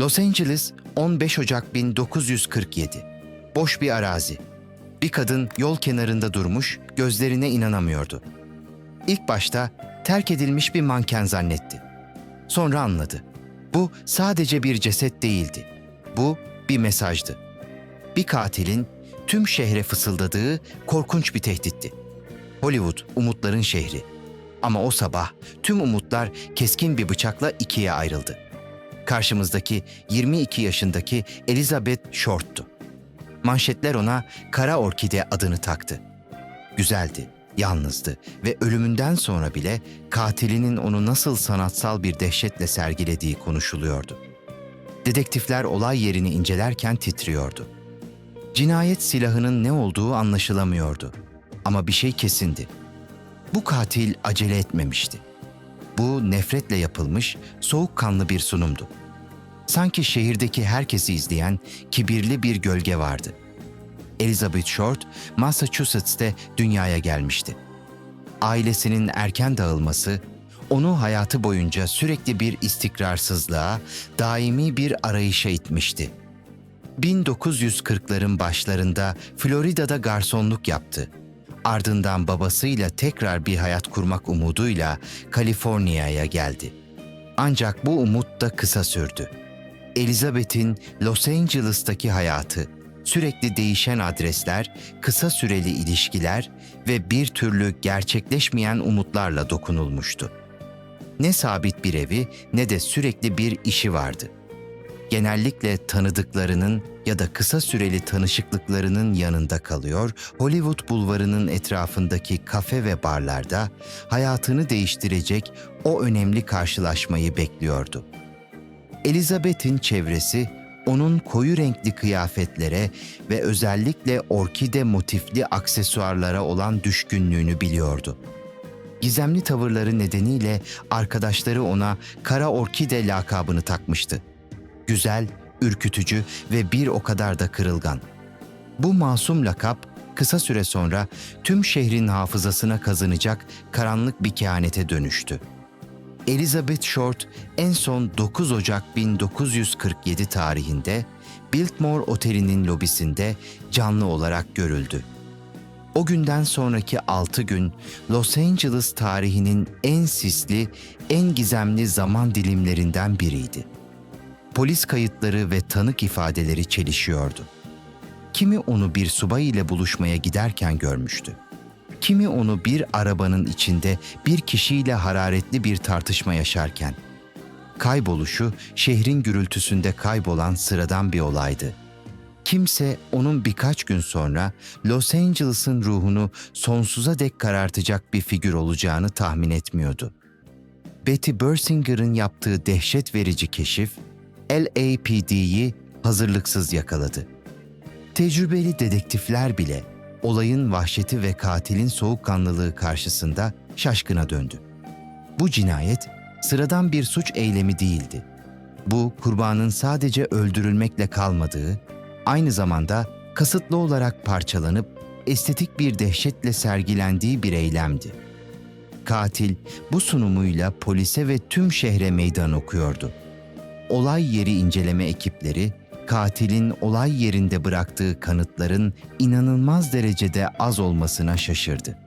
Los Angeles 15 Ocak 1947. Boş bir arazi. Bir kadın yol kenarında durmuş, gözlerine inanamıyordu. İlk başta terk edilmiş bir manken zannetti. Sonra anladı. Bu sadece bir ceset değildi. Bu bir mesajdı. Bir katilin tüm şehre fısıldadığı korkunç bir tehditti. Hollywood umutların şehri. Ama o sabah tüm umutlar keskin bir bıçakla ikiye ayrıldı. Karşımızdaki 22 yaşındaki Elizabeth Short'tu. Manşetler ona Kara Orkide adını taktı. Güzeldi, yalnızdı ve ölümünden sonra bile katilinin onu nasıl sanatsal bir dehşetle sergilediği konuşuluyordu. Dedektifler olay yerini incelerken titriyordu. Cinayet silahının ne olduğu anlaşılamıyordu. Ama bir şey kesindi. Bu katil acele etmemişti. Bu nefretle yapılmış, soğukkanlı bir sunumdu. Sanki şehirdeki herkesi izleyen kibirli bir gölge vardı. Elizabeth Short, Massachusetts'te dünyaya gelmişti. Ailesinin erken dağılması, onu hayatı boyunca sürekli bir istikrarsızlığa, daimi bir arayışa itmişti. 1940'ların başlarında Florida'da garsonluk yaptı. Ardından babasıyla tekrar bir hayat kurmak umuduyla Kaliforniya'ya geldi. Ancak bu umut da kısa sürdü. Elizabeth'in Los Angeles'taki hayatı, sürekli değişen adresler, kısa süreli ilişkiler ve bir türlü gerçekleşmeyen umutlarla dokunulmuştu. Ne sabit bir evi ne de sürekli bir işi vardı genellikle tanıdıklarının ya da kısa süreli tanışıklıklarının yanında kalıyor, Hollywood bulvarının etrafındaki kafe ve barlarda hayatını değiştirecek o önemli karşılaşmayı bekliyordu. Elizabeth'in çevresi onun koyu renkli kıyafetlere ve özellikle orkide motifli aksesuarlara olan düşkünlüğünü biliyordu. Gizemli tavırları nedeniyle arkadaşları ona Kara Orkide lakabını takmıştı güzel, ürkütücü ve bir o kadar da kırılgan. Bu masum lakap kısa süre sonra tüm şehrin hafızasına kazınacak karanlık bir kehanete dönüştü. Elizabeth Short en son 9 Ocak 1947 tarihinde Biltmore Oteli'nin lobisinde canlı olarak görüldü. O günden sonraki 6 gün Los Angeles tarihinin en sisli, en gizemli zaman dilimlerinden biriydi polis kayıtları ve tanık ifadeleri çelişiyordu. Kimi onu bir subay ile buluşmaya giderken görmüştü. Kimi onu bir arabanın içinde bir kişiyle hararetli bir tartışma yaşarken. Kayboluşu şehrin gürültüsünde kaybolan sıradan bir olaydı. Kimse onun birkaç gün sonra Los Angeles'ın ruhunu sonsuza dek karartacak bir figür olacağını tahmin etmiyordu. Betty Bersinger'ın yaptığı dehşet verici keşif, LAPD'yi hazırlıksız yakaladı. Tecrübeli dedektifler bile olayın vahşeti ve katilin soğukkanlılığı karşısında şaşkına döndü. Bu cinayet sıradan bir suç eylemi değildi. Bu kurbanın sadece öldürülmekle kalmadığı, aynı zamanda kasıtlı olarak parçalanıp estetik bir dehşetle sergilendiği bir eylemdi. Katil bu sunumuyla polise ve tüm şehre meydan okuyordu olay yeri inceleme ekipleri katilin olay yerinde bıraktığı kanıtların inanılmaz derecede az olmasına şaşırdı.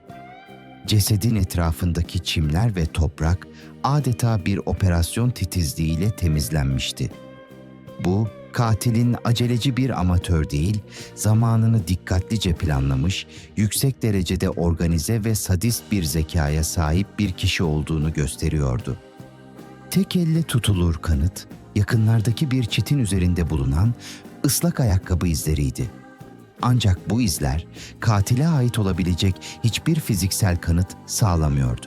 Cesedin etrafındaki çimler ve toprak adeta bir operasyon titizliğiyle temizlenmişti. Bu katilin aceleci bir amatör değil, zamanını dikkatlice planlamış, yüksek derecede organize ve sadist bir zekaya sahip bir kişi olduğunu gösteriyordu. Tek elle tutulur kanıt, yakınlardaki bir çitin üzerinde bulunan ıslak ayakkabı izleriydi. Ancak bu izler katile ait olabilecek hiçbir fiziksel kanıt sağlamıyordu.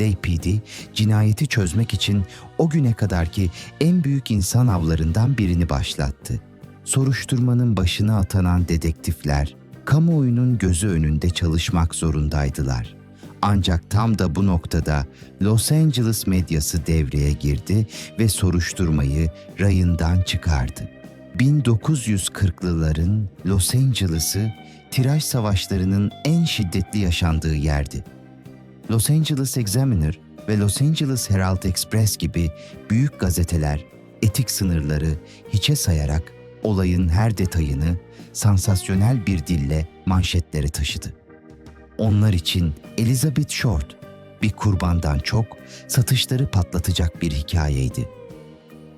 LAPD cinayeti çözmek için o güne kadarki en büyük insan avlarından birini başlattı. Soruşturmanın başına atanan dedektifler kamuoyunun gözü önünde çalışmak zorundaydılar.'' Ancak tam da bu noktada Los Angeles medyası devreye girdi ve soruşturmayı rayından çıkardı. 1940'lıların Los Angeles'ı tiraj savaşlarının en şiddetli yaşandığı yerdi. Los Angeles Examiner ve Los Angeles Herald Express gibi büyük gazeteler etik sınırları hiçe sayarak olayın her detayını sansasyonel bir dille manşetlere taşıdı. Onlar için Elizabeth Short bir kurbandan çok satışları patlatacak bir hikayeydi.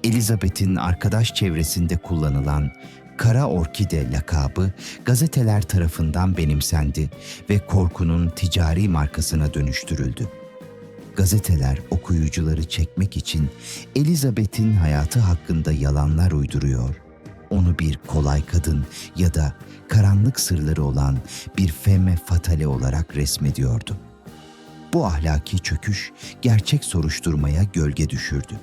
Elizabeth'in arkadaş çevresinde kullanılan Kara Orkide lakabı gazeteler tarafından benimsendi ve korkunun ticari markasına dönüştürüldü. Gazeteler okuyucuları çekmek için Elizabeth'in hayatı hakkında yalanlar uyduruyor. Onu bir kolay kadın ya da karanlık sırları olan bir femme fatale olarak resmediyordu. Bu ahlaki çöküş gerçek soruşturmaya gölge düşürdü.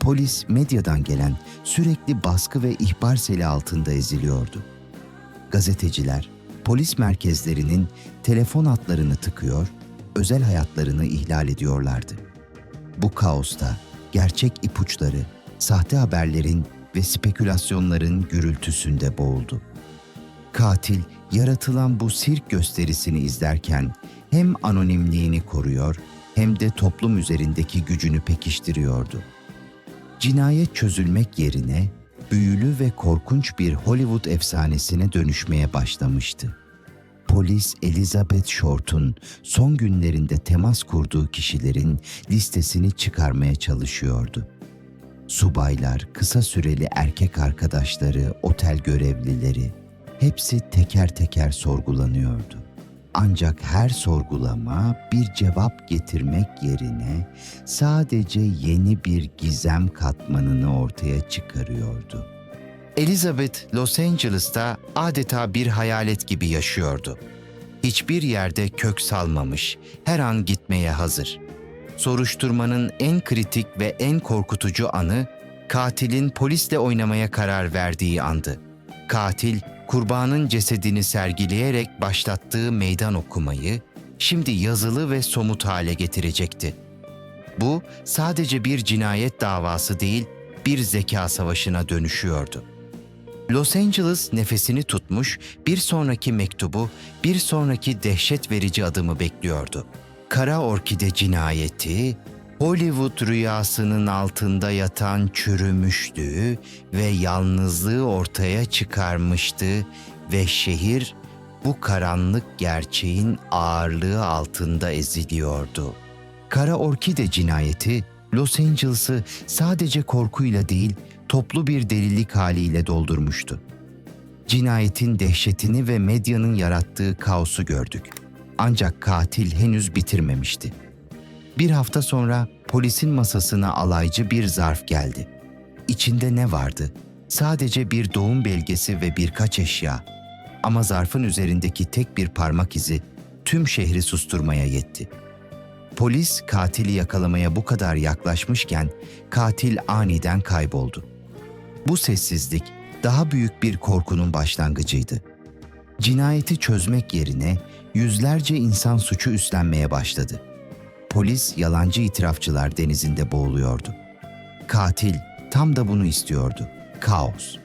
Polis medyadan gelen sürekli baskı ve ihbar seli altında eziliyordu. Gazeteciler polis merkezlerinin telefon hatlarını tıkıyor, özel hayatlarını ihlal ediyorlardı. Bu kaosta gerçek ipuçları, sahte haberlerin ve spekülasyonların gürültüsünde boğuldu. Katil yaratılan bu sirk gösterisini izlerken hem anonimliğini koruyor hem de toplum üzerindeki gücünü pekiştiriyordu. Cinayet çözülmek yerine büyülü ve korkunç bir Hollywood efsanesine dönüşmeye başlamıştı. Polis Elizabeth Short'un son günlerinde temas kurduğu kişilerin listesini çıkarmaya çalışıyordu. Subaylar, kısa süreli erkek arkadaşları, otel görevlileri hepsi teker teker sorgulanıyordu. Ancak her sorgulama bir cevap getirmek yerine sadece yeni bir gizem katmanını ortaya çıkarıyordu. Elizabeth Los Angeles'ta adeta bir hayalet gibi yaşıyordu. Hiçbir yerde kök salmamış, her an gitmeye hazır. Soruşturmanın en kritik ve en korkutucu anı katilin polisle oynamaya karar verdiği andı. Katil kurbanın cesedini sergileyerek başlattığı meydan okumayı şimdi yazılı ve somut hale getirecekti. Bu sadece bir cinayet davası değil, bir zeka savaşına dönüşüyordu. Los Angeles nefesini tutmuş, bir sonraki mektubu, bir sonraki dehşet verici adımı bekliyordu. Kara Orkide cinayeti, Hollywood rüyasının altında yatan çürümüşlüğü ve yalnızlığı ortaya çıkarmıştı ve şehir bu karanlık gerçeğin ağırlığı altında eziliyordu. Kara Orkide cinayeti Los Angeles'ı sadece korkuyla değil, toplu bir delilik haliyle doldurmuştu. Cinayetin dehşetini ve medyanın yarattığı kaosu gördük. Ancak katil henüz bitirmemişti. Bir hafta sonra polisin masasına alaycı bir zarf geldi. İçinde ne vardı? Sadece bir doğum belgesi ve birkaç eşya. Ama zarfın üzerindeki tek bir parmak izi tüm şehri susturmaya yetti. Polis katili yakalamaya bu kadar yaklaşmışken katil aniden kayboldu. Bu sessizlik daha büyük bir korkunun başlangıcıydı. Cinayeti çözmek yerine yüzlerce insan suçu üstlenmeye başladı. Polis yalancı itirafçılar denizinde boğuluyordu. Katil tam da bunu istiyordu. Kaos.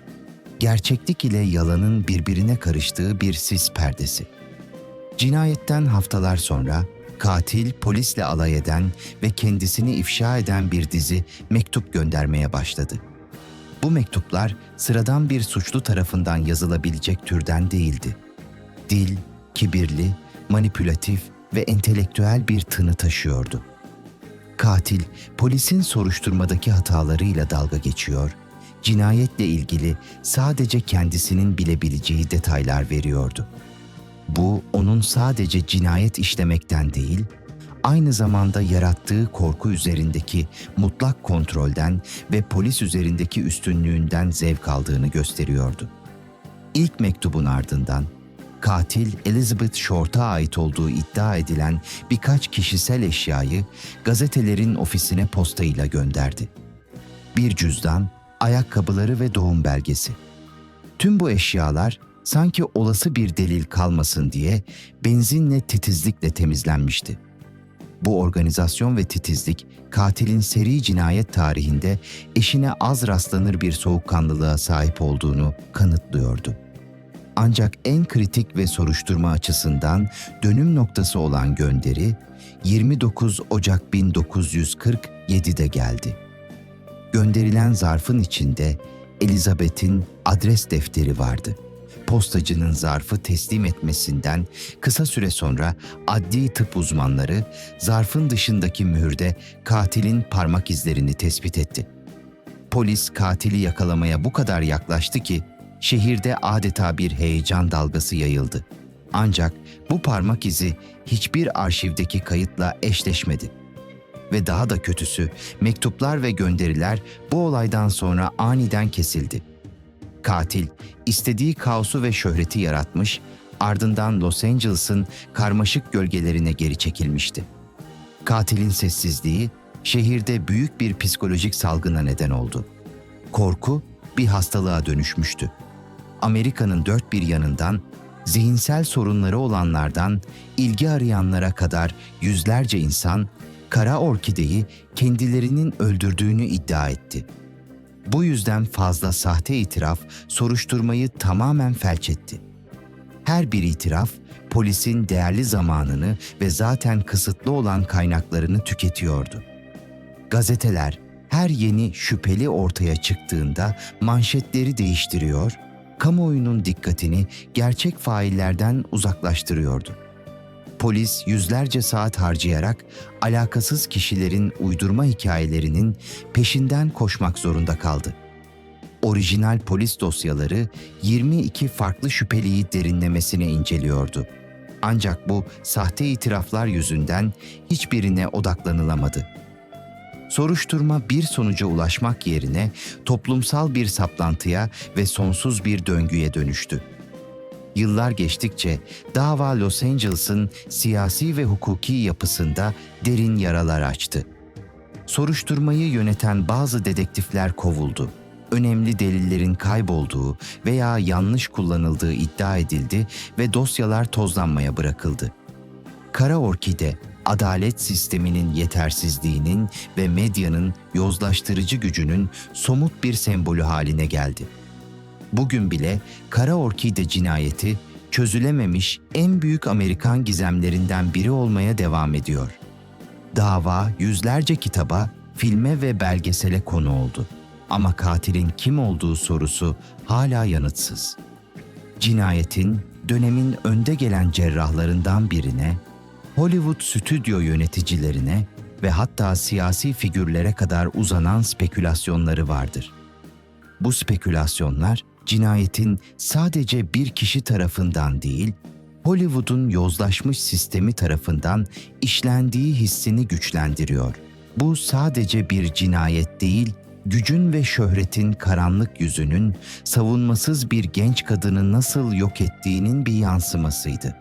Gerçeklik ile yalanın birbirine karıştığı bir sis perdesi. Cinayetten haftalar sonra katil polisle alay eden ve kendisini ifşa eden bir dizi mektup göndermeye başladı. Bu mektuplar sıradan bir suçlu tarafından yazılabilecek türden değildi. Dil, kibirli, manipülatif ve entelektüel bir tını taşıyordu. Katil, polisin soruşturmadaki hatalarıyla dalga geçiyor, cinayetle ilgili sadece kendisinin bilebileceği detaylar veriyordu. Bu onun sadece cinayet işlemekten değil, aynı zamanda yarattığı korku üzerindeki mutlak kontrolden ve polis üzerindeki üstünlüğünden zevk aldığını gösteriyordu. İlk mektubun ardından katil Elizabeth Short'a ait olduğu iddia edilen birkaç kişisel eşyayı gazetelerin ofisine postayla gönderdi. Bir cüzdan, ayakkabıları ve doğum belgesi. Tüm bu eşyalar sanki olası bir delil kalmasın diye benzinle titizlikle temizlenmişti. Bu organizasyon ve titizlik katilin seri cinayet tarihinde eşine az rastlanır bir soğukkanlılığa sahip olduğunu kanıtlıyordu. Ancak en kritik ve soruşturma açısından dönüm noktası olan gönderi 29 Ocak 1947'de geldi. Gönderilen zarfın içinde Elizabeth'in adres defteri vardı. Postacının zarfı teslim etmesinden kısa süre sonra adli tıp uzmanları zarfın dışındaki mühürde katilin parmak izlerini tespit etti. Polis katili yakalamaya bu kadar yaklaştı ki şehirde adeta bir heyecan dalgası yayıldı. Ancak bu parmak izi hiçbir arşivdeki kayıtla eşleşmedi. Ve daha da kötüsü mektuplar ve gönderiler bu olaydan sonra aniden kesildi. Katil istediği kaosu ve şöhreti yaratmış, ardından Los Angeles'ın karmaşık gölgelerine geri çekilmişti. Katilin sessizliği şehirde büyük bir psikolojik salgına neden oldu. Korku bir hastalığa dönüşmüştü. Amerika'nın dört bir yanından zihinsel sorunları olanlardan ilgi arayanlara kadar yüzlerce insan kara orkideyi kendilerinin öldürdüğünü iddia etti. Bu yüzden fazla sahte itiraf soruşturmayı tamamen felç etti. Her bir itiraf polisin değerli zamanını ve zaten kısıtlı olan kaynaklarını tüketiyordu. Gazeteler her yeni şüpheli ortaya çıktığında manşetleri değiştiriyor, kamuoyunun dikkatini gerçek faillerden uzaklaştırıyordu. Polis yüzlerce saat harcayarak alakasız kişilerin uydurma hikayelerinin peşinden koşmak zorunda kaldı. Orijinal polis dosyaları 22 farklı şüpheliyi derinlemesine inceliyordu. Ancak bu sahte itiraflar yüzünden hiçbirine odaklanılamadı soruşturma bir sonuca ulaşmak yerine toplumsal bir saplantıya ve sonsuz bir döngüye dönüştü. Yıllar geçtikçe dava Los Angeles'ın siyasi ve hukuki yapısında derin yaralar açtı. Soruşturmayı yöneten bazı dedektifler kovuldu. Önemli delillerin kaybolduğu veya yanlış kullanıldığı iddia edildi ve dosyalar tozlanmaya bırakıldı. Kara Orkide, adalet sisteminin yetersizliğinin ve medyanın yozlaştırıcı gücünün somut bir sembolü haline geldi. Bugün bile Kara Orkide cinayeti çözülememiş en büyük Amerikan gizemlerinden biri olmaya devam ediyor. Dava yüzlerce kitaba, filme ve belgesele konu oldu. Ama katilin kim olduğu sorusu hala yanıtsız. Cinayetin dönemin önde gelen cerrahlarından birine Hollywood stüdyo yöneticilerine ve hatta siyasi figürlere kadar uzanan spekülasyonları vardır. Bu spekülasyonlar cinayetin sadece bir kişi tarafından değil, Hollywood'un yozlaşmış sistemi tarafından işlendiği hissini güçlendiriyor. Bu sadece bir cinayet değil, gücün ve şöhretin karanlık yüzünün savunmasız bir genç kadını nasıl yok ettiğinin bir yansımasıydı.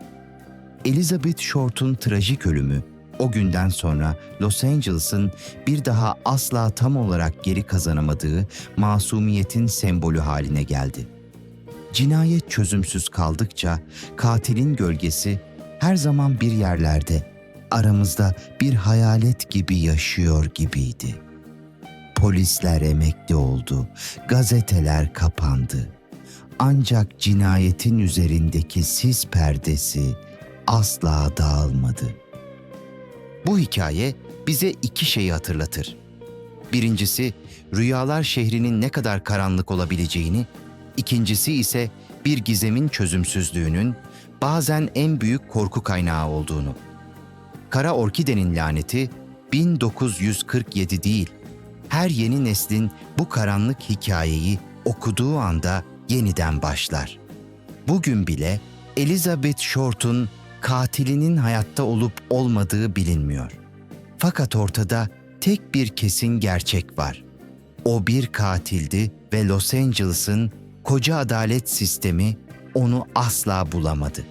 Elizabeth Short'un trajik ölümü o günden sonra Los Angeles'ın bir daha asla tam olarak geri kazanamadığı masumiyetin sembolü haline geldi. Cinayet çözümsüz kaldıkça katilin gölgesi her zaman bir yerlerde, aramızda bir hayalet gibi yaşıyor gibiydi. Polisler emekli oldu, gazeteler kapandı. Ancak cinayetin üzerindeki sis perdesi asla dağılmadı. Bu hikaye bize iki şeyi hatırlatır. Birincisi, rüyalar şehrinin ne kadar karanlık olabileceğini, ikincisi ise bir gizemin çözümsüzlüğünün bazen en büyük korku kaynağı olduğunu. Kara Orkide'nin laneti 1947 değil, her yeni neslin bu karanlık hikayeyi okuduğu anda yeniden başlar. Bugün bile Elizabeth Short'un katilinin hayatta olup olmadığı bilinmiyor. Fakat ortada tek bir kesin gerçek var. O bir katildi ve Los Angeles'ın koca adalet sistemi onu asla bulamadı.